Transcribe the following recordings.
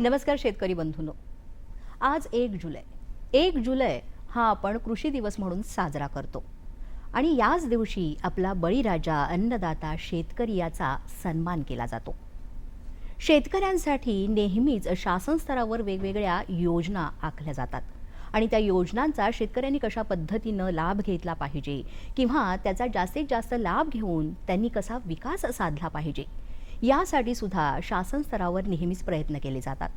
नमस्कार शेतकरी बंधूंनो. आज एक जुलै. एक जुलै हा आपण कृषी दिवस म्हणून साजरा करतो. आणि याच दिवशी आपला बळीराजा अन्नदाता शेतकरी याचा सन्मान केला जातो. शेतकऱ्यांसाठी नेहमीच शासन स्तरावर वेगवेगळ्या योजना आखल्या जातात. आणि त्या योजनांचा शेतकऱ्यांनी कशा पद्धतीनं लाभ घेतला पाहिजे किंवा त्याचा जास्तीत जास्त लाभ घेऊन त्यांनी कसा विकास साधला पाहिजे यासाठी सुद्धा शासन स्तरावर नेहमीच प्रयत्न केले जातात.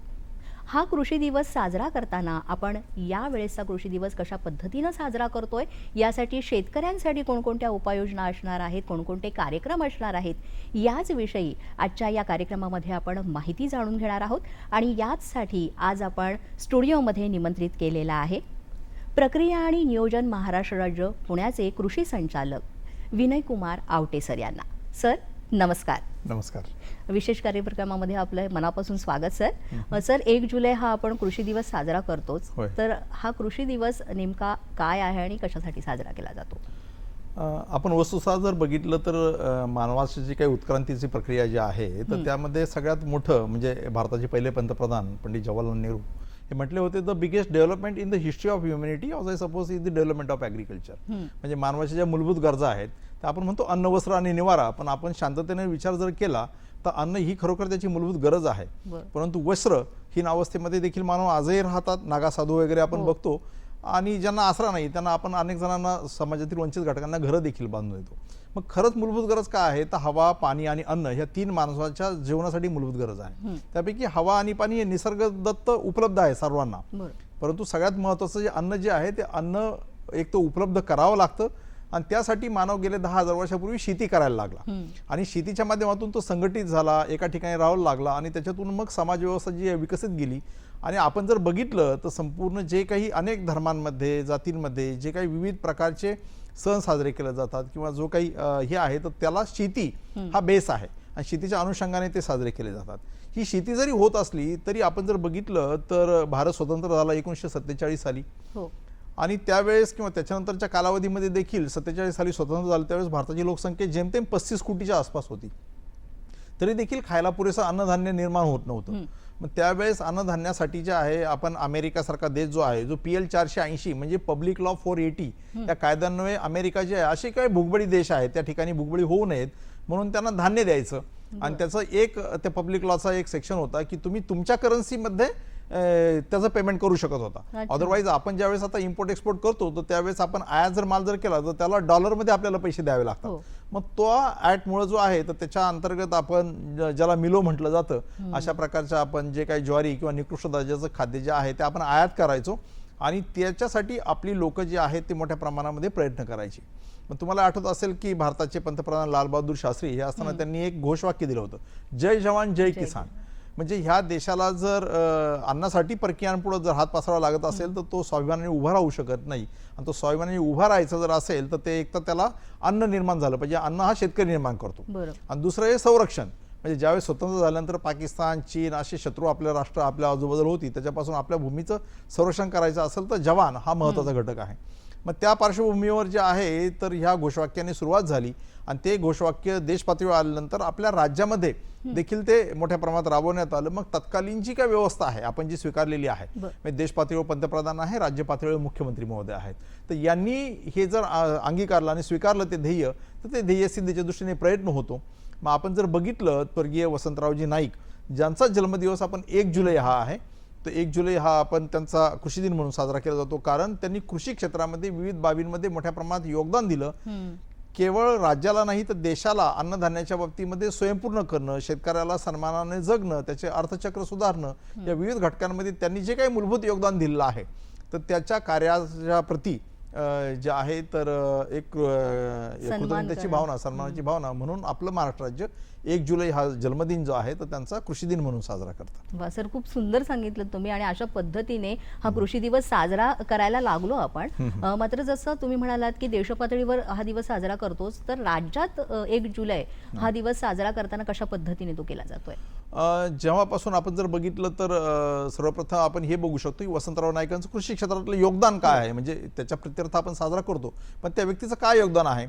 हा कृषी दिवस साजरा करताना आपण या वेळेसचा कृषी दिवस कशा पद्धतीनं साजरा करतोय? यासाठी शेतकऱ्यांसाठी कोणकोणत्या उपाययोजना असणार आहेत? कोणकोणते कार्यक्रम असणार आहेत? याच विषयी आजच्या या कार्यक्रमामध्ये आपण माहिती जाणून घेणार आहोत आणि याचसाठी आज आपण स्टुडिओमध्ये निमंत्रित केलेला आहे. प्रक्रिया आणि नियोजन महाराष्ट्र राज्य पुण्याचे कृषी संचालक विनयकुमार आवटे सर यांना. सर नमस्कार. नमस्कार. विशेष कार्यक्रमामध्ये आपलं मनापासून स्वागत सर. सर एक जुलै हा आपण कृषी दिवस साजरा करतोच. तर हा कृषी दिवस नेमका काय आहे आणि कशासाठी साजरा केला जातो? आपण वस्तुतः जर बघितलं तर मानवाची जी काही उत्क्रांतीची प्रक्रिया जी आहे तर त्यामध्ये सगळ्यात मोठं म्हणजे भारताचे पहिले पंतप्रधान पंडित जवाहरलाल नेहरू हे म्हटले होते the biggest development in the history of humanity of I suppose is the development of agriculture म्हणजे मानवाच्या ज्या मूलभूत गरजा आहेत त्या आपण म्हणतो अन्न वस्त्र आणि निवारा पण आपण शांततेने विचार जर केला तर अन्न ही खरोखर त्याची मूलभूत गरज आहे. परंतु वस्त्र ही अवस्थेमध्ये देखील मानव आजही राहतात. नागा साधू वगैरे आपण बघतो. आणि ज्यांना आसरा नाही त्यांना आपण अनेक जणांना समाजातील वंचित घटकांना घरं देखील बांधून देतो. मग खरंच मूलभूत गरज काय आहे? तर हवा पाणी आणि अन्न ह्या तीन माणसाच्या जीवनासाठी मूलभूत गरज आहे. त्यापैकी हवा आणि पाणी हे निसर्गदत्त उपलब्ध आहे सर्वांना. परंतु सगळ्यात महत्त्वाचं जे अन्न जे आहे ते अन्न एक तर उपलब्ध करावं लागतं. आणि त्यासाठी मानव गेले दहा हजार वर्षापूर्वी शेती करायला लागला. आणि शेतीच्या माध्यमातून तो संघटित झाला एका ठिकाणी राहावं लागला आणि त्याच्यातून मग समाज व्यवस्था जी विकसित गेली. आणि आपण जर बघितलं तर संपूर्ण जे काही अनेक धर्मांमध्ये जातींमध्ये जे काही विविध प्रकारचे सण साजरे केले जातात किंवा जो काही हे आहे तर त्याला शेती हा बेस आहे. आणि शेतीच्या अनुषंगाने ते साजरे केले जातात. ही शेती जरी होत असली तरी आपण जर बघितलं तर भारत स्वतंत्र झाला एकोणीसशे सत्तेचाळीस साली. हो. आणि त्यावेळेस किंवा त्याच्यानंतरच्या कालावधीमध्ये देखील सत्तेचाळीस साली स्वतंत्र झालं त्यावेळेस भारताची लोकसंख्या जेमतेम पस्तीस कोटीच्या आसपास होती. तरी देखील खायला पुरेसं अन्नधान्य निर्माण होत नव्हतं. मग त्यावेळेस अन्नधान्यासाठी जे आहे आपण अमेरिकासारखा देश जो आहे जो पी एल चारशे ऐंशी म्हणजे पब्लिक लॉ फोर एटी या कायद्यान्वये अमेरिका जे आहे असे काही भुगबळी देश आहेत त्या ठिकाणी भुगबळी होऊ नयेत म्हणून त्यांना धान्य द्यायचं. आणि त्याचं एक त्या पब्लिक लॉचा एक सेक्शन होता की तुम्ही तुमच्या करन्सीमध्ये त्याचं पेमेंट करू शकत होता. अदरवाईज आपण ज्यावेळेस आता इम्पोर्ट एक्सपोर्ट करतो तर त्यावेळेस आपण आयात जर माल जर केला तर त्याला डॉलरमध्ये आपल्याला पैसे द्यावे लागतात. हो. मग तो ऍटमुळे जो आहे तर त्याच्या अंतर्गत आपण ज्याला मिलो म्हटलं जातं अशा प्रकारच्या आपण जे काही ज्वारी किंवा निकृष्ट दर्जाचं खाद्य जे आहे ते आपण आयात करायचो. आणि त्याच्यासाठी आपली लोक जी आहेत ते मोठ्या प्रमाणामध्ये प्रयत्न करायची. मग तुम्हाला आठवत असेल की भारताचे पंतप्रधान लालबहादूर शास्त्री हे असताना त्यांनी एक घोषवाक्य दिलं होतं. जय जवान जय किसान. म्हणजे ह्या देशाला जर अन्नासाठी परकीयांपुढे जर हात पसरावा लागत असेल तर तो स्वाभिमानाने उभा राहू शकत नाही. आणि तो स्वाभिमानाने उभा राहायचं जर असेल तर ते एक तर त्याला अन्न निर्माण झालं पाहिजे. अन्न हा शेतकरी निर्माण करतो. आणि दुसरं हे संरक्षण. म्हणजे ज्यावेळेस स्वतंत्र झाल्यानंतर पाकिस्तान चीन असे शत्रू आपल्या राष्ट्र आपल्या आजूबाजूला होती त्याच्यापासून आपल्या भूमीचं संरक्षण करायचं असेल तर जवान हा महत्त्वाचा घटक आहे. मग त्या पार्श्वभूमीवर जे आहे तर ह्या घोषवाक्याने सुरुवात झाली. आणि ते घोषवाक्य देश पातळीवर आल्यानंतर आपल्या राज्यामध्ये देखील ते मोठ्या प्रमाणात राबवण्यात आलं. मग तत्कालीन जी काय व्यवस्था आहे आपण जी स्वीकारलेली आहे. म्हणजे देश पातळीवर पंतप्रधान आहे राज्य पातळीवर मुख्यमंत्री महोदय आहेत. तर यांनी हे जर अंगीकारलं आणि स्वीकारलं ते ध्येय तर ते ध्येय सिद्धीच्या दृष्टीने प्रयत्न होतो. मग आपण जर बघितलं स्वर्गीय वसंतरावजी नाईक ज्यांचा जन्मदिवस आपण एक जुलै हा आहे तर एक जुलै हा आपण त्यांचा कृषी दिन म्हणून साजरा केला जातो कारण त्यांनी कृषी क्षेत्रामध्ये विविध बाबींमध्ये मोठ्या प्रमाणात योगदान दिलं. केवळ राज्याला नाही तर देशाला अन्नधान्याच्या बाबतीमध्ये स्वयंपूर्ण करणं शेतकऱ्याला सन्मानाने जगणं त्याचे अर्थचक्र सुधारणं या विविध घटकांमध्ये त्यांनी जे काही मूलभूत योगदान दिलेलं आहे तर त्याच्या कार्याच्या प्रती जे आहे तर एक कृतज्ञतेची. भावना सन्मानाची भावना म्हणून आपलं महाराष्ट्र राज्य एक जुलै हा जन्मदिन जो आहे तर त्यांचा कृषी दिन म्हणून साजरा करतात. वा सर खूप सुंदर सांगितलं तुम्ही आणि अशा पद्धतीने हा कृषी दिवस साजरा करायला लागलो आपण. मात्र जसं तुम्ही म्हणालात की देशपातळीवर हा दिवस साजरा करतोच तर राज्यात एक जुलै हा दिवस साजरा करताना कशा पद्धतीने तो केला जातोय? जेव्हापासून आपण जर बघितलं तर सर्वप्रथम आपण हे बघू शकतो की वसंतराव नाईकांचं कृषी क्षेत्रातलं योगदान काय आहे? म्हणजे त्याच्या प्रित्यर्थ आपण साजरा करतो पण त्या व्यक्तीचं काय योगदान आहे?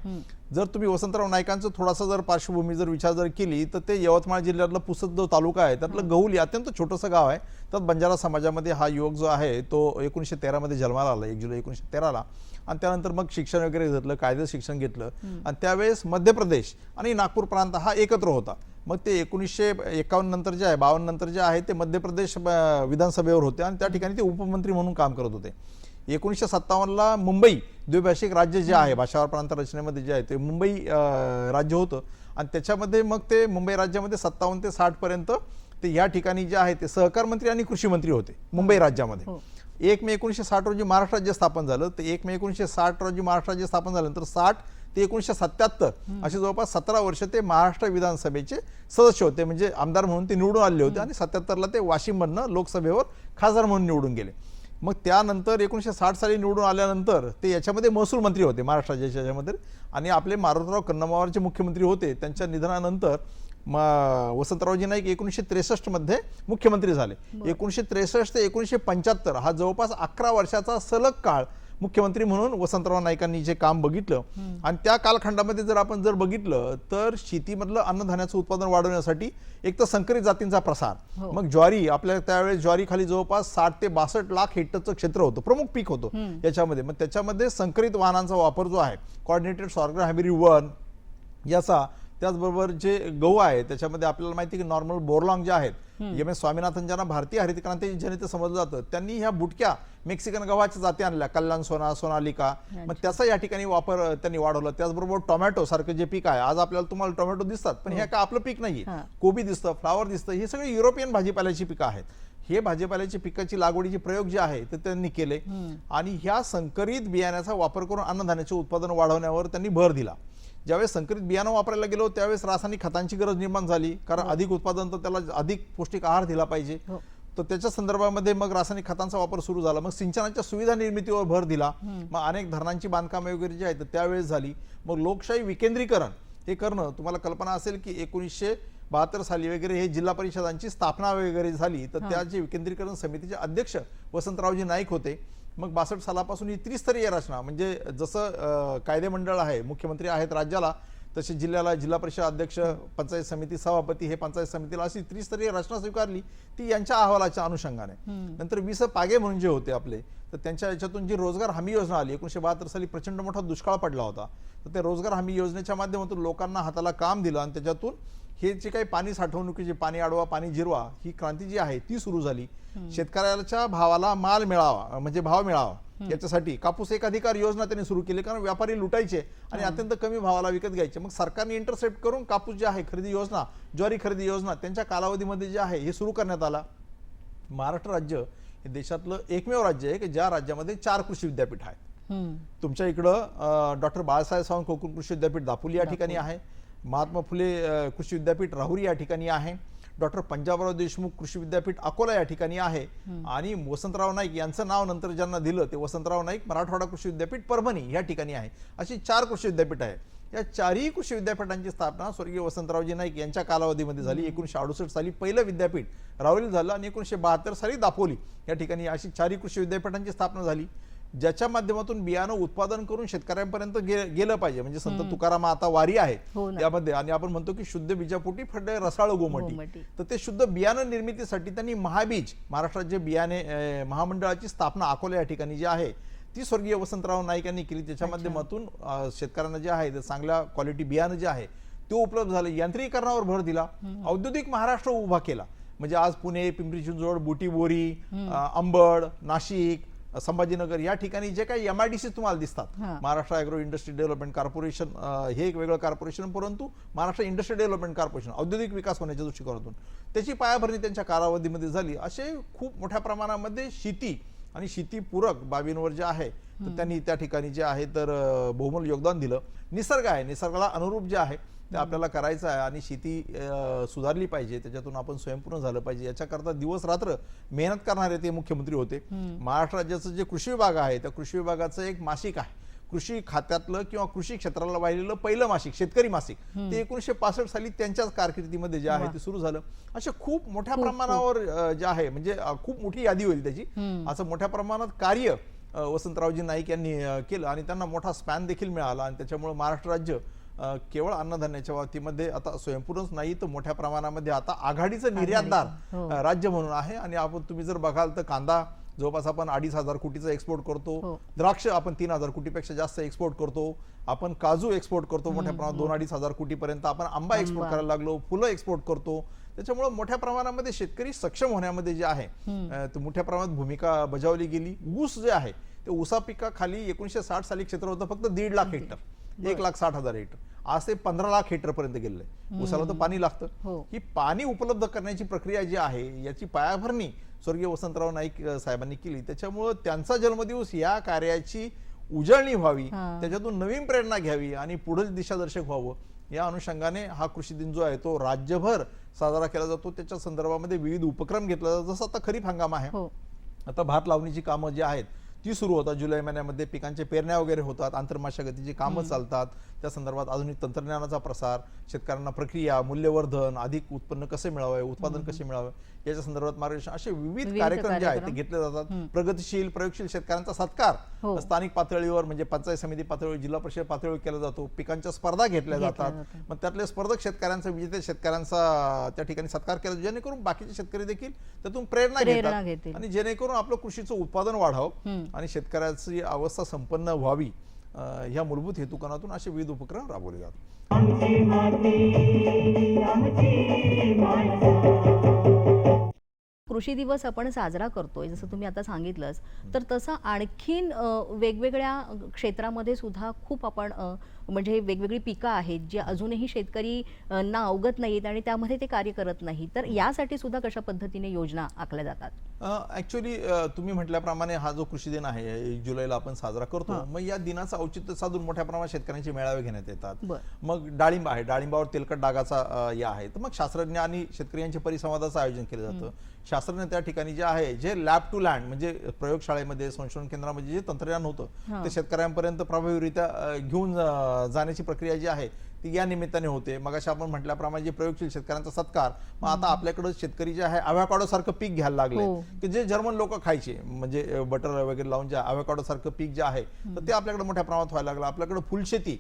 जर तुम्ही वसंतराव नाईकांचं थोडासा जर पार्श्वभूमी जर विचार जर केली तर ते यवतमाळ जिल्ह्यातलं पुसद जो तालुका आहे. त्यातलं गहुली अत्यंत छोटंसं गाव आहे. त्यात बंजारा समाजामध्ये हा युवक जो आहे तो एकोणीसशे तेरामध्ये जन्माला आला एक जुलै एकोणीसशे तेराला. आणि त्यानंतर मग शिक्षण वगैरे घेतलं कायदे शिक्षण घेतलं. आणि त्यावेळेस मध्य प्रदेश आणि नागपूर प्रांत हा एकत्र होता. मग ते एकोणीसशे एकावन्न नंतर जे आहे बावन्न नंतर जे आहे ते मध्य प्रदेश विधानसभेवर होते. आणि त्या ठिकाणी ते उपमंत्री म्हणून काम करत होते. एकोणीसशे सत्तावन्नला मुंबई द्विभाषिक राज्य जे आहे भाषावर प्रांत रचनेमध्ये जे आहे ते मुंबई राज्य होतं. आणि त्याच्यामध्ये मग ते मुंबई राज्यामध्ये सत्तावन्न ते साठ पर्यंत ते या ठिकाणी जे आहे ते सहकार मंत्री आणि कृषी मंत्री होते मुंबई राज्यामध्ये. हो. एक मे एकोणीसशे साठ रोजी महाराष्ट्र राज्य स्थापन झालं तर एक मे एकोणीसशे साठ रोजी महाराष्ट्र राज्य स्थापन झाल्यानंतर साठ ते एकोणीसशे सत्याहत्तर असे जवळपास सतरा वर्ष ते महाराष्ट्र विधानसभेचे सदस्य होते. म्हणजे आमदार म्हणून ते निवडून आले होते आणि सत्याहत्तरला ते वाशिममधनं लोकसभेवर खासदार म्हणून निवडून गेले. मग त्यानंतर एकोणीसशे साठ साली निवडून आल्यानंतर ते याच्यामध्ये महसूल मंत्री होते महाराष्ट्र राज्याच्या याच्यामध्ये. आणि आपले मारुतराव कन्नमावरचे मुख्यमंत्री होते त्यांच्या निधनानंतर म वसंतरावजी नाईक एकोणीसशे त्रेसष्टमध्ये मुख्यमंत्री झाले. एकोणीसशे त्रेसष्ट ते एकोणीसशे पंच्याहत्तर हा जवळपास अकरा वर्षाचा सलग काळ मुख्यमंत्री म्हणून वसंतराव नाईकांनी जे काम बघितलं आणि त्या कालखंडामध्ये जर आपण जर बघितलं तर शेतीमधलं अन्नधान्याचं उत्पादन वाढवण्यासाठी एक तर संकरित जातींचा प्रसार. हो. मग ज्वारी आपल्या त्यावेळेस ज्वारी खाली जवळपास साठ ते बासष्ट लाख हेक्टरचं क्षेत्र होतं प्रमुख पीक होतं याच्यामध्ये. मग त्याच्यामध्ये संकरित वाहनांचा वापर जो आहे कॉर्डिनेटेड सॉर्गर हॅबिरी वन याचा त्याचबरोबर जे गहू आहे त्याच्यामध्ये आपल्याला माहिती की नॉर्मल बोरलॉंग जे आहेत एम एस स्वामीनाथन ज्यांना भारतीय हरित क्रांती जनित समजलं जातं त्यांनी ह्या बुटक्या मेक्सिकन गव्हाच्या जाती आणल्या. कल्याण सोना सोनालिका. मग त्याचा या ठिकाणी वापर त्यांनी वाढवला. त्याचबरोबर टोमॅटो सारखं जे पीक आहे आज आपल्याला तुम्हाला टोमॅटो दिसतात पण हे काय आपलं पीक नाहीये. हा. कोबी दिसतं फ्लावर दिसतं हे सगळे युरोपियन भाजीपाल्याची पिकं आहेत. हे भाजीपाल्याची पिकाची लागवडीचे प्रयोग जे आहे ते त्यांनी केले. आणि ह्या संकरित बियाण्याचा वापर करून अन्नधान्याचे उत्पादन वाढवण्यावर त्यांनी भर दिला. ज्यावेळेस संकरित बियाणं वापरायला गेलो त्यावेळेस रासायनिक खतांची गरज निर्माण झाली. कारण अधिक उत्पादन तर त्याला अधिक पौष्टिक आहार दिला पाहिजे. हो. तर त्याच्या संदर्भामध्ये मग रासायनिक खतांचा वापर सुरू झाला. मग सिंचनाच्या सुविधा निर्मितीवर भर दिला. मग अनेक धरणांची बांधकामे वगैरे जी आहेत तर त्यावेळेस झाली. मग लोकशाही विकेंद्रीकरण हे करणं तुम्हाला कल्पना असेल की एकोणीसशे बहात्तर साली वगैरे हे जिल्हा परिषदांची स्थापना वगैरे झाली. तर त्या जे विकेंद्रीकरण समितीचे अध्यक्ष वसंतरावजी नाईक होते. मग बासष्ट सालापासून ही त्रिस्तरीय रचना म्हणजे जसं अं, कायदे मंडळ आहे मुख्यमंत्री आहेत राज्याला तसे जिल्ह्याला जिल्हा परिषद अध्यक्ष पंचायत समिती सभापती हे पंचायत समितीला अशी त्रिस्तरीय रचना स्वीकारली ती यांच्या अहवालाच्या अनुषंगाने. नंतर विस पागे म्हणून जे होते आपले तर त्यांच्या याच्यातून जी रोजगार हमी योजना आली एकोणीशे बहात्तर साली प्रचंड मोठा दुष्काळ पडला होता तर ते रोजगार हमी योजनेच्या माध्यमातून लोकांना हाताला काम दिलं आणि त्याच्यातून हे जे काही पाणी साठवणुकीची पाणी अडवा पाणी जिरवा ही क्रांती जी आहे ती सुरू झाली. शेतकऱ्याच्या भावाला माल मिळावा म्हणजे भाव मिळावा याच्यासाठी कापूस एक अधिकार योजना त्यांनी सुरू केली कारण व्यापारी लुटायचे आणि अत्यंत कमी भावाला विकत घ्यायचे. मग सरकारने इंटरसेप्ट करून कापूस जे आहे खरेदी योजना ज्वारी खरेदी योजना त्यांच्या कालावधीमध्ये जे आहे हे सुरू करण्यात आला. महाराष्ट्र राज्य हे देशातलं एकमेव राज्य आहे की ज्या राज्यामध्ये चार कृषी विद्यापीठ आहेत. तुमच्या इकडं डॉक्टर बाळासाहेब सावंत कोकण कृषी विद्यापीठ दापोली या ठिकाणी आहे. महात्मा फुले कृषी विद्यापीठ राहुरी या ठिकाणी आहे. डॉक्टर पंजाबराव देशमुख कृषी विद्यापीठ अकोला या ठिकाणी आहे. आणि वसंतराव नाईक यांचं नाव नंतर ज्यांना दिलं ते वसंतराव नाईक मराठवाडा कृषी विद्यापीठ परभणी या ठिकाणी आहे. अशी चार कृषी विद्यापीठ आहे या चारही कृषी विद्यापीठांची स्थापना स्वर्गीय वसंतरावजी नाईक यांच्या कालावधीमध्ये झाली. एकोणीशे अडुसष्ट साली पहिलं विद्यापीठ राहुरी झालं आणि एकोणीशे बहात्तर साली दापोली या ठिकाणी अशी चारही कृषी विद्यापीठांची स्थापना झाली. ज्याच्या माध्यमातून बियाणं उत्पादन करून शेतकऱ्यांपर्यंत गेलं पाहिजे. म्हणजे संत तुकाराम आता वारी आहे. हो. त्यामध्ये आणि आपण म्हणतो की शुद्ध बीजापोटी फडे रसाळ गोमटी. तर ते शुद्ध बियाणं निर्मितीसाठी त्यांनी महाबीज महाराष्ट्रात जे बियाणे महामंडळाची स्थापना अकोला या ठिकाणी जी आहे ती स्वर्गीय वसंतराव नाईक यांनी केली. त्याच्या माध्यमातून शेतकऱ्यांना जे आहे चांगल्या क्वालिटी बियाणं जे आहे ते उपलब्ध झालं. यांत्रिकीकरणावर भर दिला. औद्योगिक महाराष्ट्र उभा केला. म्हणजे आज पुणे पिंपरी चिंचवड बुटीबोरी अंबड नाशिक संभाजीनगर या ठिकाणी जे काही एम आय डी सी तुम्हाला दिसतात. Maharashtra agro industry development corporation हे एक वेगळं कॉर्पोरेशन परंतु महाराष्ट्र इंडस्ट्री डेव्हलपमेंट कॉर्पोरेशन औद्योगिक विकास होण्याच्या दृष्टिकोनातून. त्याची पायाभरणी त्यांच्या कालावधीमध्ये झाली. असे खूप मोठ्या प्रमाणामध्ये शेती आणि शेतीपूरक बाबींवर जे आहे तर त्यांनी त्या ठिकाणी जे आहे तर बहुमोल योगदान दिलं. निसर्ग आहे. निसर्गाला अनुरूप जे आहे ते आपल्याला करायचं आहे आणि शेती सुधारली पाहिजे त्याच्यातून आपण स्वयंपूर्ण झालं पाहिजे. याच्याकरता दिवस रात्र मेहनत करणारे ते मुख्यमंत्री होते. महाराष्ट्र राज्याचं जे कृषी विभाग आहे त्या कृषी विभागाचं एक मासिक आहे. कृषी खात्यातलं किंवा कृषी क्षेत्राला वाहिलेलं पहिलं मासिक शेतकरी मासिक ते एकोणीशे पासष्ट साली त्यांच्याच कारकिर्दीमध्ये जे आहे ते सुरू झालं. असे खूप मोठ्या प्रमाणावर जे आहे म्हणजे खूप मोठी यादी होईल त्याची. असं मोठ्या प्रमाणात कार्य वसंतरावजी नाईक यांनी केलं आणि त्यांना मोठा स्पॅन देखील मिळाला आणि त्याच्यामुळे महाराष्ट्र राज्य केवळ अन्नधान्याच्या बाबतीमध्ये आता स्वयंपूर्णच नाही तर मोठ्या प्रमाणामध्ये आता आघाडीचं निर्यातदार हो. राज्य म्हणून आहे. आणि आपण तुम्ही जर बघाल तर कांदा जवळपास आपण अडीच हजार कोटीचा एक्सपोर्ट करतो. हो. द्राक्ष आपण तीन हजार कोटीपेक्षा जास्त एक्सपोर्ट करतो. आपण काजू एक्सपोर्ट करतो मोठ्या प्रमाणात दोन अडीच हजार कोटीपर्यंत आपण आंबा एक्सपोर्ट करायला लागलो फुलं एक्सपोर्ट करतो. त्याच्यामुळे मोठ्या प्रमाणामध्ये शेतकरी सक्षम होण्यामध्ये जे आहे मोठ्या प्रमाणात भूमिका बजावली गेली. ऊस जे आहे ते ऊसा पिकाखाली एकोणीशे साठ साली क्षेत्र होतं फक्त दीड लाख हेक्टर. एक लाख साठ हजार हेक्टर. आज ते पंधरा लाख हेक्टर पर्यंत गेलेलं ऊसाला तर पाणी लागतं. हो. ही पाणी उपलब्ध करण्याची प्रक्रिया जी आहे याची पायाभरणी स्वर्गीय वसंतराव नाईक साहेबांनी केली. त्याच्यामुळं त्यांचा जन्मदिवस या कार्याची उजळणी व्हावी. त्याच्यातून नवीन प्रेरणा घ्यावी आणि पुढील दिशादर्शक व्हावं. या अनुषंगाने हा कृषी दिन जो आहे तो राज्यभर साजरा केला जातो. त्याच्या संदर्भामध्ये विविध उपक्रम घेतला जातो जसं आता खरीप हंगाम आहे. हो. आता भात लावणीची कामं जी आहेत ती सुरू होतात. जुलै महिन्यामध्ये पिकांचे पेरण्या वगैरे होतात. आंतरमाशागतीची कामं चालतात. त्या संदर्भात आधुनिक तंत्रज्ञानाचा प्रसार शेतकऱ्यांना प्रक्रिया मूल्यवर्धन अधिक उत्पन्न कसे मिळावे उत्पादन कसे मिळावे याच्या संदर्भात मार्गदर्शन असे विविध कार्यक्रम जे आहेत ते. घेतले जातात प्रगतीशील प्रयोगशील शेतकऱ्यांचा सत्कार हो. स्थानिक पातळीवर म्हणजे पंचायत समिती पातळीवर जिल्हा परिषद पातळीवर केला जातो पिकांच्या स्पर्धा घेतल्या जातात. मग त्यातले स्पर्धक शेतकऱ्यांचा विजेते शेतकऱ्यांचा त्या ठिकाणी सत्कार केला जातो जेणेकरून बाकीचे शेतकरी देखील त्यातून प्रेरणा घेतात. आणि जेणेकरून आपलं कृषीचं उत्पादन वाढावं. आणि शेतकऱ्याची अवस्था संपन्न व्हावी ह्या मूलभूत हेतुकानातून असे विविध उपक्रम राबवले जातात कृषी दिवस आपण साजरा करतोय जसं तुम्ही आता सांगितलंच तर तसं आणखीन वेगवेगळ्या क्षेत्रामध्ये सुद्धा खूप आपण म्हणजे वेगवेगळी पिकं आहेत जी अजूनही शेतकरी ना अवगत नाहीत आणि त्यामध्ये ते कार्य करत नाही तर यासाठी सुद्धा कशा पद्धतीने योजना आखल्या जातात? ऍक्च्युली तुम्ही म्हटल्याप्रमाणे हा जो कृषी दिन आहे एक जुलैला आपण साजरा करतो. मग या दिनाचं औचित्य साधून मोठ्या प्रमाणात शेतकऱ्यांचे मेळावे घेण्यात येतात. मग डाळिंब आहे डाळिंबावर तेलकट डागाचा या आहे. तर मग शास्त्रज्ञ आणि शेतकरी यांच्या परिसंवादाचं आयोजन केलं जातं. शास्त्रज्ञ त्या ठिकाणी जे आहे जे लॅब टू लँड म्हणजे प्रयोगशाळेमध्ये संशोधन केंद्रामध्ये जे तंत्रज्ञान होतं ते शेतकऱ्यांपर्यंत प्रभावीरित्या घेऊन जाण्याची प्रक्रिया जी आहे ती या निमित्ताने होते. मग अशा आपण म्हटल्याप्रमाणे जे प्रयोगशील शेतकऱ्यांचा सत्कार मग आता आपल्याकडे शेतकरी जे आहे avocado सारखं पीक घ्यायला लागले. हो. की जे जर्मन लोक खायचे म्हणजे बटर वगैरे लावून जे avocado सारखं पीक जे आहे तर ते आपल्याकडे मोठ्या प्रमाणात व्हायला लागलं. आपल्याकडे फुलशेती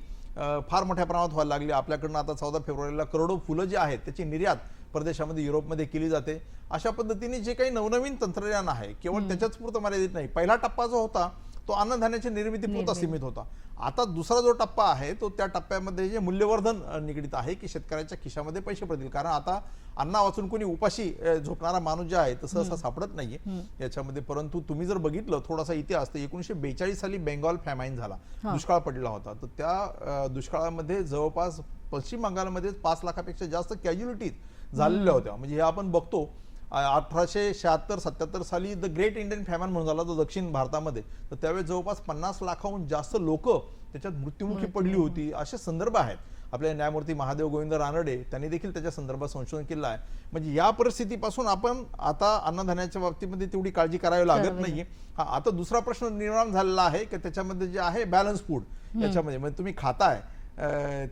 फार मोठ्या प्रमाणात व्हायला लागली. आपल्याकडनं आता चौदा फेब्रुवारीला करोडो फुलं जी आहेत त्याची निर्यात परदेशामध्ये युरोपमध्ये केली जाते. अशा पद्धतीने जे काही नवनवीन तंत्रज्ञान आहे केवळ त्याच्याच पुरतं मर्यादित नाही. पहिला टप्पा जो होता तो अन्नधान्याच्या निर्मितीपुरता सीमित होता. आता दुसरा जो टप्पा आहे तो त्या टप्प्यामध्ये जे मूल्यवर्धन निगडीत आहे की शेतकऱ्याच्या खिशामध्ये पैसे पडतील. कारण आता अन्ना वाचून कोणी उपाशी झोपणारा माणूस जे आहे तसं असं सापडत नाहीये. याच्यामध्ये परंतु तुम्ही जर बघितलं थोडासा इतिहास तर एकोणीशे बेचाळीस साली बेंगॉल फॅमाईन झाला. दुष्काळ पडलेला होता. तर त्या दुष्काळामध्ये जवळपास पश्चिम बंगालमध्ये पाच लाखापेक्षा जास्त कॅज्युलिटीज झालेल्या होत्या. म्हणजे हे आपण बघतो अठराशे शहात्तर सत्याहत्तर साली द ग्रेट इंडियन फॅमन म्हणून झाला तो दक्षिण भारतामध्ये. तर त्यावेळेस जवळपास पन्नास लाखाहून जास्त लोक त्याच्यात मृत्युमुखी पडली होती. असे संदर्भ आहेत. आपले न्यायमूर्ती महादेव गोविंद रानडे त्यांनी देखील त्याच्या संदर्भात संशोधन केलं आहे. म्हणजे या परिस्थितीपासून आपण आता अन्नधान्याच्या बाबतीमध्ये तेवढी काळजी करावी लागत नाहीये. हा आता दुसरा प्रश्न निर्माण झालेला आहे की त्याच्यामध्ये जे आहे बॅलन्स फूड याच्यामध्ये. म्हणजे तुम्ही खाताय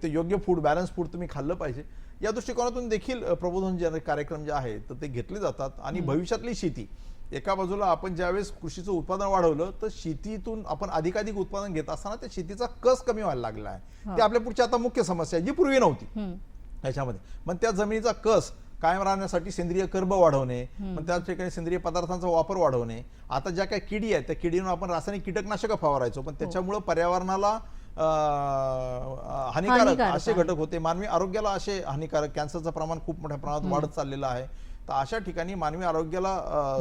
ते योग्य फूड बॅलन्स फूड तुम्ही खाल्लं पाहिजे. या दृष्टिकोनातून देखील प्रबोधन जे कार्यक्रम जे आहे तर ते घेतले जातात. आणि भविष्यातली शेती एका बाजूला आपण ज्यावेळेस कृषीचं उत्पादन वाढवलं तर शेतीतून आपण अधिकाधिक उत्पादन घेत असताना त्या शेतीचा कस कमी व्हायला लागला आहे. ती आपल्या पुढची आता मुख्य समस्या आहे जी पूर्वी नव्हती. हम्म. याच्यामध्ये. मग त्या जमिनीचा कस कायम राहण्यासाठी सेंद्रिय कर्ब वाढवणे मग त्या ठिकाणी सेंद्रिय पदार्थांचा वापर वाढवणे. आता ज्या काही किडी आहेत त्या किडीवर आपण रासायनिक कीटकनाशक फवारायचो पण त्याच्यामुळे पर्यावरणाला हानिकारक असे. घटक होते. मानवी आरोग्याला असे हानिकारक. कॅन्सरचं प्रमाण खूप मोठ्या प्रमाणात वाढत चाललेलं आहे. तर अशा ठिकाणी मानवी आरोग्याला.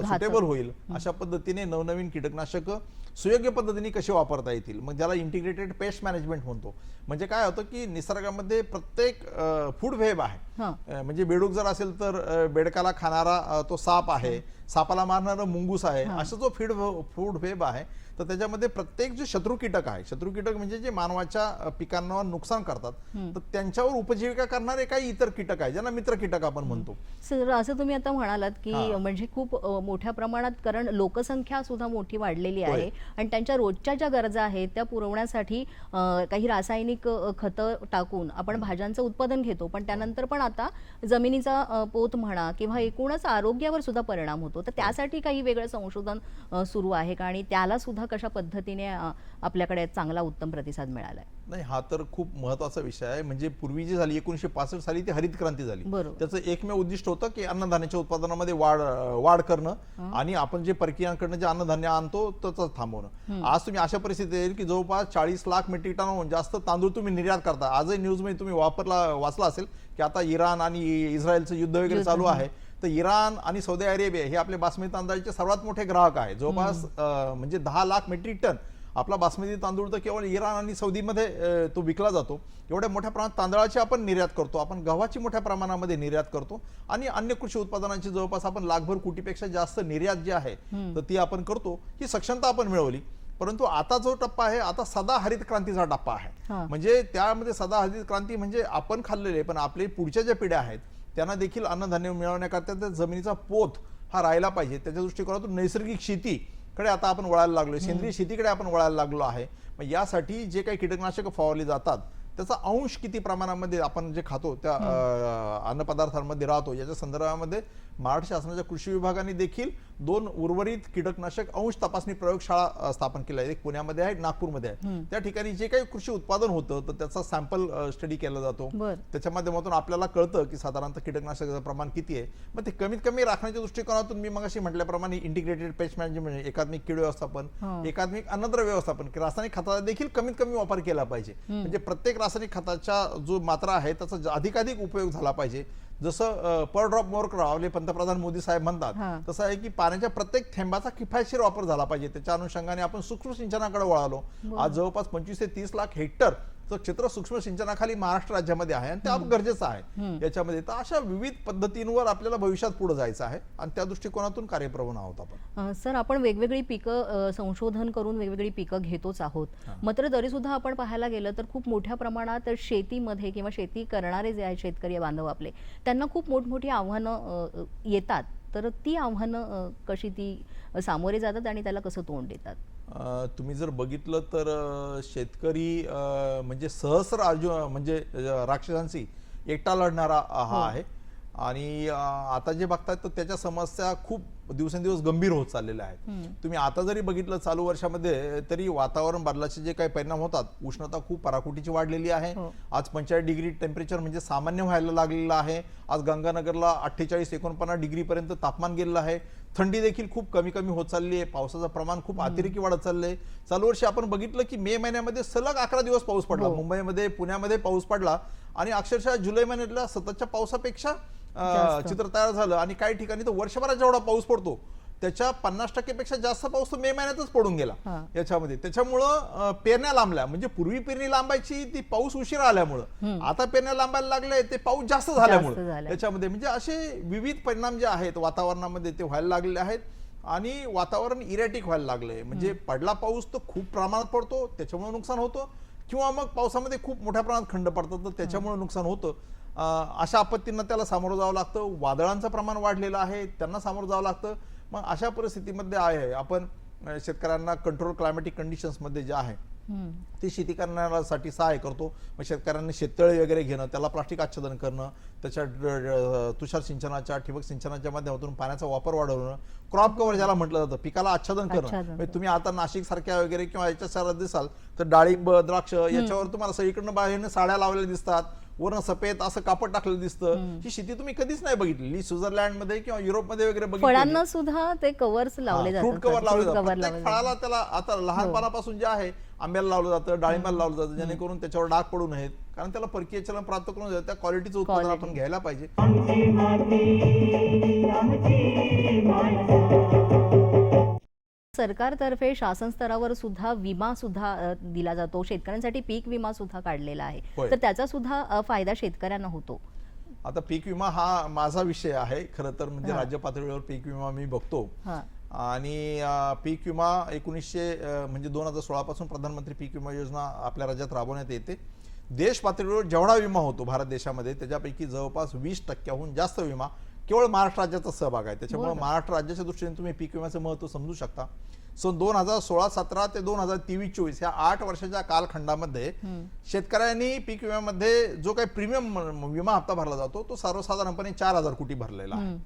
सुटेबल होईल अशा पद्धतीने नवनवीन कीटकनाशक सुयोग्य पद्धतीने कशी वापरता येतील? मग ज्याला इंटिग्रेटेड पेस्ट मॅनेजमेंट म्हणतो. म्हणजे काय होतं की निसर्गामध्ये प्रत्येक फूड वेब आहे. म्हणजे बेडूक जर असेल तर बेडकाला खाणारा तो साप आहे. सापाला मारणारं मुंगूस आहे. असं जो फीड फूड वेब आहे तर त्याच्यामध्ये प्रत्येक जे शत्रू कीटक आहे शत्रू कीटक म्हणजे जे मानवाच्या पिकांना नुकसान करतात तर त्यांच्यावर उपजीविका करणारे काही इतर कीटक आहे ज्यांना मित्र कीटक आपण म्हणतो. सर असं तुम्ही आता म्हणालात की. म्हणजे खूप मोठ्या प्रमाणात कारण लोकसंख्या सुद्धा मोठी वाढलेली. आहे आणि त्यांच्या रोजच्या ज्या गरजा आहेत त्या पुरवण्यासाठी काही रासायनिक खतं टाकून आपण भाज्यांचं उत्पादन घेतो पण त्यानंतर पण आता जमिनीचा पोत म्हणा किंवा एकूणच आरोग्यावर सुद्धा परिणाम होतो. तर त्यासाठी काही वेगळं संशोधन सुरू आहे का? आणि त्याला सुद्धा कशा पद्धतीने आपल्याकडे चांगला उत्तम प्रतिसाद मिळालाय? नाही हा तर खूप महत्त्वाचा विषय आहे. म्हणजे पूर्वी जी झाली एकोणीशे पासष्ट साली ती हरित क्रांती झाली. त्याचं एकमेव उद्दिष्ट होतं की अन्नधान्याच्या उत्पादनामध्ये वाढ वाढ करणं आणि आपण जे परकीयांकडनं जे अन्नधान्य आणतो त्याचं थांबवणं. आज तुम्ही अशा परिस्थिती येईल की जवळपास चाळीस लाख मेट्रिक टनाहून जास्त तांदूळ तुम्ही निर्यात करता. आजही न्यूजमध्ये तुम्ही वापरला वाचला असेल की आता इराण आणि इस्रायलचं युद्ध वगैरे चालू. आहे. तर इराण आणि सौदी अरेबिया हे आपले बासमती तांदळाचे सर्वात मोठे ग्राहक आहे. जवळपास म्हणजे दहा लाख मेट्रिक टन आपला बासमती तांदूळ तर केवळ इराण आणि सौदीमध्ये तो विकला जातो. एवढ्या मोठ्या प्रमाणात तांदळाची आपण निर्यात करतो. आपण गव्हाची मोठ्या प्रमाणामध्ये निर्यात करतो. आणि अन्य कृषी उत्पादनांची जवळपास आपण लाखभर कोटीपेक्षा जास्त निर्यात जी आहे तर ती आपण करतो. ही सक्षमता आपण मिळवली. परंतु आता जो टप्पा आहे आता सदा हरित क्रांतीचा टप्पा आहे. म्हणजे त्यामध्ये सदा हरित क्रांती म्हणजे आपण खाल्लेले पण आपले पुढच्या ज्या पिढ्या आहेत त्यांना देखील अन्नधान्य मिळवण्याकरता त्या जमिनीचा पोत हा राहिला पाहिजे. त्याच्या दृष्टिकोनातून नैसर्गिक शेतीकडे आता आपण वळायला लागलो सेंद्रिय शेतीकडे आपण वळायला लागलो आहे. मग यासाठी जे काही कीटकनाशकं फवारली जातात त्याचा अंश किती प्रमाणामध्ये आपण जे खातो त्या अन्नपदार्थांमध्ये राहतो. याच्या संदर्भामध्ये महाराष्ट्र शासनाच्या कृषी विभागाने देखील दोन उर्वरित कीटकनाशक अंश तपासणी प्रयोगशाळा स्थापन केल्या एक पुण्यामध्ये आहे नागपूरमध्ये आहे. त्या ठिकाणी जे काही कृषी उत्पादन होतं तर त्याचा सॅम्पल स्टडी केला जातो. त्याच्या माध्यमातून आपल्याला कळतं की साधारणतः कीटकनाशकाचं प्रमाण किती आहे. मग ते कमीत कमी राखण्याच्या दृष्टिकोनातून मी मगाशी म्हटल्याप्रमाणे इंटिग्रेटेड पेस्ट मॅनेजमेंट एकात्मिक कीड व्यवस्थापन. एकात्मिक अन्नद्रव्य व्यवस्थापन की रासायनिक खताचा देखील कमीत कमी वापर केला पाहिजे. म्हणजे प्रत्येक रासायनिक खताच्या जो मात्रा आहे त्याचा अधिकाधिक उपयोग झाला पाहिजे. जसं पर ड्रॉप मोर करावं आपले पंतप्रधान मोदी साहेब. म्हणतात तसं आहे की पाण्याच्या प्रत्येक थेंबाचा किफायतशीर वापर झाला पाहिजे. त्याच्या अनुषंगाने आपण सूक्ष्म सिंचनाकडे वळालो. आज जवळपास पंचवीस ते तीस लाख हेक्टर क्षेत्र सूक्ष्म सिंचनाखाली महाराष्ट्र राज्यामध्ये आहे आणि ते आप गरजेचं आहे. याच्यामध्ये तर अशा विविध पद्धतींवर आपल्याला भविष्यात पुढे जायचं आहे आणि त्या दृष्टिकोनातून कार्यप्रवण आहोत आपण. सर आपण वेगवेगळी पिकं संशोधन करून वेगवेगळी पिकं घेतोच आहोत. मात्र तरी सुद्धा आपण पाहायला गेलं तर खूप मोठ्या प्रमाणात शेतीमध्ये किंवा शेती करणारे जे आहेत शेतकरी बांधव आपले त्यांना खूप मोठमोठी आव्हानं येतात. तर ती आव्हानं कशी ती सामोरे जातात आणि त्याला कसं तोंड देतात? तुम्ही जर बघितलं तर शेतकरी म्हणजे सहस्र अर्जु म्हणजे राक्षसांशी एकटा लढणारा अं, हा. आहे. आणि आता जे बघतायत तर त्याच्या समस्या खूप दिवसेंदिवस गंभीर होत चाललेल्या आहेत. तुम्ही आता जरी बघितलं चालू वर्षामध्ये तरी वातावरण बदलाचे जे काही परिणाम होतात उष्णता खूप पराकोटीची वाढलेली आहे. हो. आज पंचेचाळीस डिग्री टेम्परेचर म्हणजे सामान्य व्हायला लागलेलं आहे. आज गंगानगरला अठ्ठेचाळीस एकोणपन्नास डिग्री पर्यंत तापमान गेलेलं आहे. थंडी देखील खूप कमी कमी होत चालली आहे पावसाचं प्रमाण खूप अतिरेकी वाढत चाललंय चालू वर्षी आपण बघितलं की मे महिन्यामध्ये सलग अकरा दिवस पाऊस पडला हो. मुंबईमध्ये पुण्यामध्ये पाऊस पडला आणि अक्षरशः जुलै महिन्यातल्या सततच्या पावसापेक्षा. चित्र तयार झालं आणि काही ठिकाणी तर वर्षभरात जेवढा पाऊस पडतो त्याच्या पन्नास टक्केपेक्षा जास्त पाऊस तो मे महिन्यातच पडून गेला. याच्यामध्ये. त्याच्यामुळं पेरण्या लांबल्या. म्हणजे पूर्वी पेरणी लांबायची ती पाऊस उशिरा आल्यामुळं. आता पेरण्या लांबायला लागले ते पाऊस जास्त झाल्यामुळं. झाल्या. त्याच्यामध्ये म्हणजे असे विविध परिणाम जे आहेत वातावरणामध्ये ते व्हायला लागलेले आहेत आणि वातावरण इरॅटिक व्हायला लागलंय. म्हणजे पडला पाऊस तर खूप प्रमाणात पडतो त्याच्यामुळे नुकसान होतं. किंवा मग पावसामध्ये खूप मोठ्या प्रमाणात खंड पडतात तर त्याच्यामुळे नुकसान होतं. अशा आपत्तींना त्याला सामोरं जावं लागतं. वादळांचं प्रमाण वाढलेलं आहे त्यांना सामोरं जावं लागतं. मग अशा परिस्थितीमध्ये आहे आपण शेतकऱ्यांना कंट्रोल क्लायमॅटिक कंडिशन्समध्ये जे आहे. ते शेती करण्यासाठी सहाय्य करतो. मग शेतकऱ्यांनी शेततळे वगैरे घेणं त्याला प्लास्टिक आच्छादन करणं त्याच्या तुषार सिंचनाच्या ठिबक सिंचनाच्या माध्यमातून पाण्याचा वापर वाढवणं क्रॉप कव्हर ज्याला म्हटलं जातं पिकाला आच्छादन करणं. म्हणजे तुम्ही आता नाशिक सारख्या वगैरे किंवा याच्या शहरात दिसाल तर डाळिंब द्राक्ष याच्यावर तुम्हाला सगळीकडनं बाहेरनं साड्या लावलेल्या दिसतात. वरनं सफेद असं कापड टाकलेलं दिसतं. ही शेती तुम्ही कधीच नाही बघितली स्वित्झर्लंडमध्ये किंवा युरोपमध्ये वगैरे बघितली फळांना सुद्धा ते कव्हर्स लावले जातात. फ्रूट कव्हर लावले जातात. प्रत्येक फळाला त्याला आता लहानपणापासून जे आहे आंब्याला लावलं जातं डाळिंबाला लावलं जातं जेणेकरून त्याच्यावर डाग पडू नयेत. कारण त्याला परकीय चलन प्राप्त करून त्या क्वालिटीचं उत्पादन. आपण घ्यायला पाहिजे. सरकारतर्फे शासन स्तरावर सुद्धा विमा सुद्धा दिला जातो. शेतकऱ्यांसाठी पीक विमा सुद्धा काढलेला आहे. तर त्याचा सुद्धा फायदा शेतकऱ्यांना होतो. आता पीक विमा हा माझा विषय आहे. खरं तर म्हणजे. राज्य पातळीवर पीक विमा मी बघतो. आणि पीक विमा एकोणीसशे म्हणजे दोन हजार सोळा पासून प्रधानमंत्री पीक विमा योजना आपल्या राज्यात राबवण्यात येते. देश पातळीवर जेवढा विमा होतो भारत देशामध्ये त्याच्यापैकी जवळपास वीस टक्क्याहून जास्त विमा केवळ महाराष्ट्र राज्याचा सहभाग आहे. त्याच्यामुळे. महाराष्ट्र राज्याच्या दृष्टीने तुम्ही पीक विम्याचं महत्त्व समजू शकता. सन दोन हजार सोळा सतरा ते दोन हजार तेवीस चोवीस या आठ वर्षाच्या कालखंडामध्ये शेतकऱ्यांनी पीक विम्यामध्ये जो काही प्रीमियम विमा हप्ता भरला जातो तो सर्वसाधारणपणे चार हजार कोटी भरलेला आहे.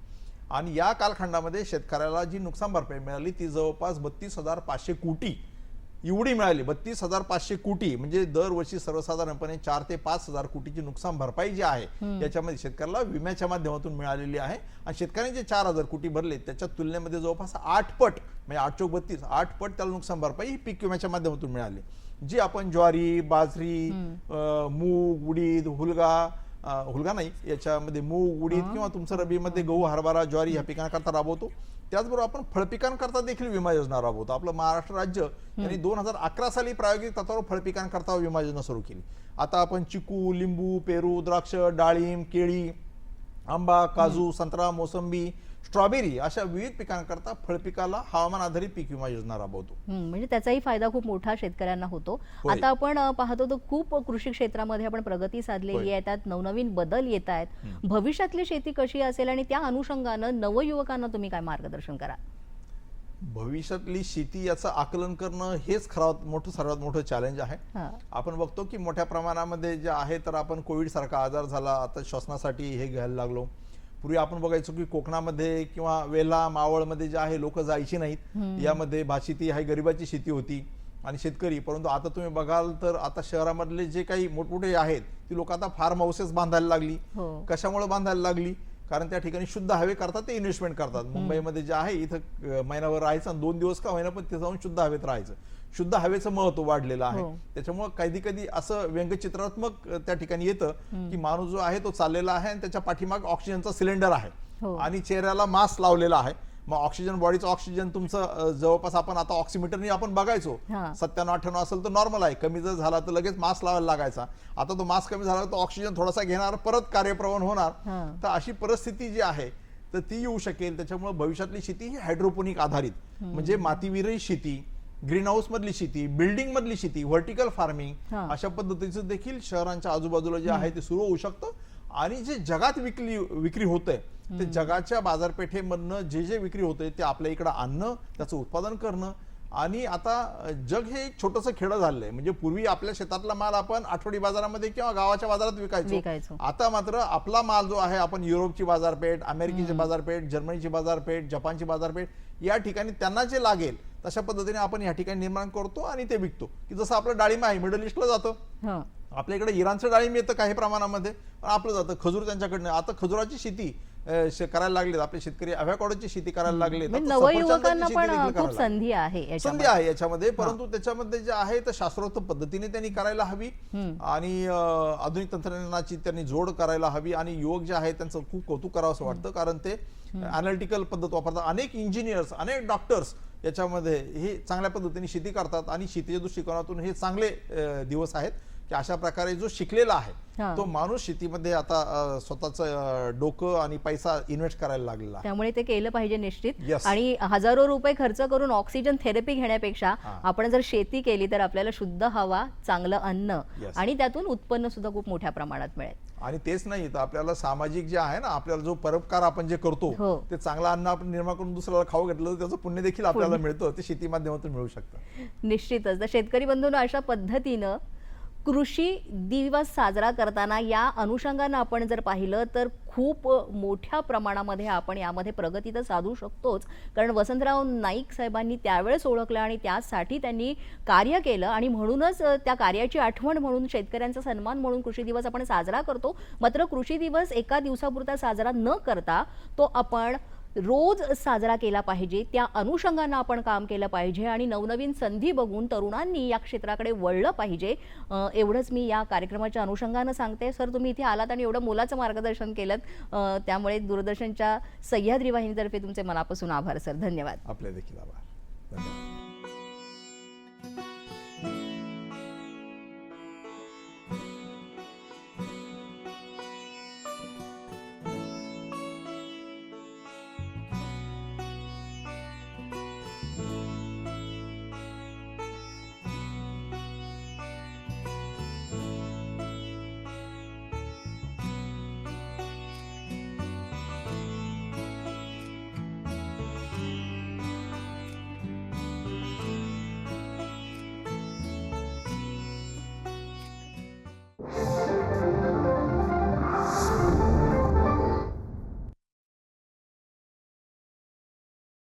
आणि या कालखंडामध्ये शेतकऱ्याला जी नुकसान भरपाई मिळाली ती जवळपास बत्तीस हजार पाचशे कोटी एवढी मिळाली. बत्तीस हजार पाचशे कोटी म्हणजे दरवर्षी सर्वसाधारणपणे चार ते पाच हजार कोटीची नुकसान भरपाई जी आहे याच्यामध्ये शेतकऱ्याला विम्याच्या माध्यमातून मिळालेली आहे. आणि शेतकऱ्यांनी जे चार हजार कोटी भरले त्याच्या तुलनेमध्ये जवळपास आठ पट म्हणजे आठ चौक बत्तीस आठ पट त्याला नुकसान भरपाई ही पीक विम्याच्या माध्यमातून मिळाली. जी आपण ज्वारी बाजरी मूग उडीद हुलगा हुलगा नाही याच्यामध्ये मूग उडीद किंवा तुमचं रबीमध्ये गहू हरभरा ज्वारी ह्या पिकांकरता राबवतो. त्याचबरोबर आपण फळपिकांकरता देखील विमा योजना राबवतो आपलं महाराष्ट्र राज्य यांनी दोन हजार अकरा साली प्रायोगिक तत्वावर फळपिकांकरता विमा योजना सुरू केली. आता आपण चिकू लिंबू पेरू द्राक्ष डाळिंब केळी आंबा काजू संत्रा मोसंबी स्ट्रॉबेरी अशा विविध पिकांकरता फळपिकाला हवामान आधारित पीक विमा योजना राबवतो. म्हणजे त्याचाही फायदा खूप मोठा शेतकऱ्यांना होतो. आता आपण पाहतो तर खूप कृषी क्षेत्रामध्ये आपण प्रगती साधलेली. आहे. त्यात नवनवीन बदल येत आहेत. भविष्यातली शेती कशी असेल आणि त्या अनुषंगानं नवयुवकांना तुम्ही काय मार्गदर्शन करा भविष्यातली शेती याचं आकलन करणं हेच खरात मोठं सर्वात मोठं चॅलेंज आहे. आपण बघतो की मोठ्या प्रमाणामध्ये जे आहे तर आपण कोविड सारखा आजार झाला. आता श्वसनासाठी हे घ्यायला लागलो. पूर्वी आपण बघायचो की कोकणामध्ये किंवा वेला मावळमध्ये जे आहे लोक जायची नाहीत. यामध्ये भातशेती ही गरिबाची शेती होती आणि शेतकरी. परंतु आता तुम्ही बघाल तर आता शहरामधले जे काही मोठमोठे आहेत ती लोक आता फार्म हाऊसेस बांधायला लागली. हो. कशामुळे बांधायला लागली? कारण त्या ठिकाणी शुद्ध हवे करतात ते इन्व्हेस्टमेंट करतात. मुंबईमध्ये जे आहे इथं महिनाभर राहायचं आणि दोन दिवस का होईना पण ते जाऊन शुद्ध हवेत राहायचं. शुद्ध हवेचं महत्त्व वाढलेलं आहे. हो. त्याच्यामुळे कधी कधी असं व्यंगचित्रात्मक त्या ठिकाणी येतं की माणूस जो आहे तो चाललेला आहे आणि त्याच्या पाठीमाग ऑक्सिजनचा सिलेंडर आहे. हो. आणि चेहऱ्याला मास्क लावलेला आहे. मग ऑक्सिजन बॉडीचं ऑक्सिजन तुमचं जवळपास आपण आता ऑक्सिमीटरनी आपण बघायचो. सत्त्याण्णव अठ्ठ्याण्णव असेल तर नॉर्मल आहे. कमी जर झाला तर लगेच मास्क लावायला लागायचा. आता तो मास्क कमी झाला तर ऑक्सिजन थोडासा घेणार परत कार्यप्रवण होणार. तर अशी परिस्थिती जी आहे तर ती येऊ शकेल. त्याच्यामुळे भविष्यातली शेती ही हायड्रोपोनिक आधारित. म्हणजे मातीविरहित शेती ग्रीन हाऊस मधली शेती बिल्डिंग मधली शेती व्हर्टिकल फार्मिंग. अशा पद्धतीचं देखील शहरांच्या आजूबाजूला जे आहे ते सुरू होऊ शकतं. आणि जे जगात विकली विक्री होतंय ते जगाच्या बाजारपेठेमधनं जे जे विक्री होतंय ते आपल्या इकडं आणणं त्याचं उत्पादन करणं. आणि आता जग हे एक छोटंसं खेडं झालंय. म्हणजे पूर्वी आपल्या शेतातला माल आपण आठवडी बाजारामध्ये किंवा गावाच्या बाजारात विकायचो. आता मात्र आपला माल जो आहे आपण युरोपची बाजारपेठ अमेरिकेची बाजारपेठ जर्मनीची बाजारपेठ जपानची बाजारपेठ या ठिकाणी त्यांना जे लागेल तशा पद्धतीने आपण या ठिकाणी निर्माण करतो आणि ते विकतो. की जसं आपलं डाळिंब आहे मिडल ईस्टला जातं. हा. आपल्या इकडे इराणचं डाळिंब येतं काही प्रमाणामध्ये पण आपलं जातं. खजूर त्यांच्याकडनं. आता खजुराची शेती करायला लागलेत. आपले शेतकरी अव्याकॉडोची शेती करायला लागले संधी आहे संधी याच्यामध्ये आहे याच्यामध्ये परंतु त्याच्यामध्ये जे आहे तर शास्त्रोक्त पद्धतीने त्यांनी करायला हवी. आणि आधुनिक तंत्रज्ञानाची त्यांनी जोड करायला हवी आणि युवक जे आहे त्यांचं खूप कौतुक करावं असं वाटतं. कारण ते अनालिटिकल पद्धत वापरतात. अनेक इंजिनियर्स अनेक डॉक्टर्स याच्यामध्ये हे चांगल्या पद्धतीने शेती करतात आणि शेतीच्या दृष्टिकोनातून हे चांगले दिवस आहेत की अशा प्रकारे जो शिकलेला आहे. तो माणूस शेतीमध्ये आता स्वतःचं डोकं आणि पैसा इन्व्हेस्ट करायला लागलेला त्यामुळे ते केलं पाहिजे निश्चित. आणि हजारो रुपये खर्च करून ऑक्सिजन थेरपी घेण्यापेक्षा. आपण जर शेती केली तर आपल्याला शुद्ध हवा चांगलं अन्न. आणि त्यातून उत्पन्न सुद्धा खूप मोठ्या प्रमाणात मिळेल आणि तेच नाही तर आपल्याला सामाजिक जे आहे ना आपल्याला जो परोपकार आपण जे करतो हो. ते चांगलं अन्न आपण निर्माण करून दुसऱ्याला खाऊ घातलं तर त्याचं पुण्य देखील आपल्याला मिळतं ते शेती माध्यमातून मिळू शकतं. निश्चितच. तर शेतकरी बंधूंनो अशा पद्धतीनं कृषी दिवस साजरा करताना या अनुषंगानं आपण जर पाहिलं तर खूप मोठ्या प्रमाणामध्ये आपण यामध्ये प्रगती तर साधू शकतोच. कारण वसंतराव नाईक साहेबांनी त्यावेळेस ओळखलं आणि त्यासाठी त्यांनी कार्य केलं आणि म्हणूनच त्या कार्याची आठवण म्हणून शेतकऱ्यांचा सन्मान म्हणून कृषी दिवस आपण साजरा करतो. मात्र कृषी दिवस एका दिवसापुरता साजरा न करता तो आपण रोज साजरा केला पाहिजे. त्या अनुषंगानं आपण काम केलं पाहिजे आणि नवनवीन संधी बघून तरुणांनी या क्षेत्राकडे वळलं पाहिजे. एवढंच मी या कार्यक्रमाच्या अनुषंगानं सांगते. सर तुम्ही इथे आलात आणि एवढं मोलाचं मार्गदर्शन केलं त्यामुळे दूरदर्शनच्या सह्याद्री वाहिनीतर्फे तुमचे मनापासून आभार सर. धन्यवाद. आपले देखील आभार. धन्यवाद.